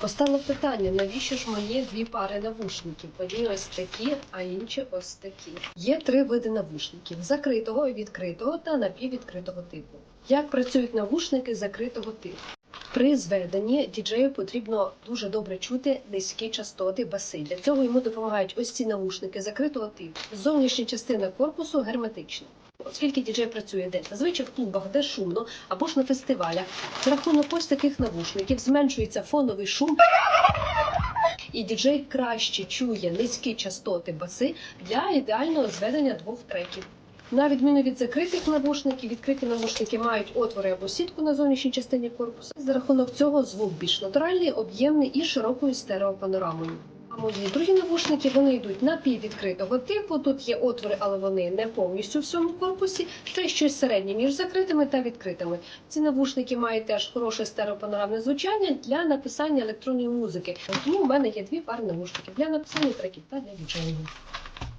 Постало питання, навіщо ж мої дві пари навушників? Одні ось такі, а інші ось такі. Є три види навушників: закритого, відкритого та напіввідкритого типу. Як працюють навушники закритого типу? При зведенні діджею потрібно дуже добре чути низькі частоти баси. Для цього йому допомагають ось ці навушники закритого типу. Зовнішня частина корпусу герметична. Оскільки діджей працює де зазвичай в клубах, де шумно, або ж на фестивалях, за рахунок ось таких навушників зменшується фоновий шум, і діджей краще чує низькі частоти баси для ідеального зведення двох треків. На відміну від закритих навушників, відкриті навушники мають отвори або сітку на зовнішній частині корпусу. За рахунок цього звук більш натуральний, об'ємний і широкою стереопанорамою. А другі навушники вони йдуть напіввідкритого типу. Тут є отвори, але вони не повністю в всьому корпусі. Це щось середнє між закритими та відкритими. Ці навушники мають теж хороше стереопанорамне звучання для написання електронної музики. Тому в мене є дві пари навушників для написання треків та для діджеїнгу.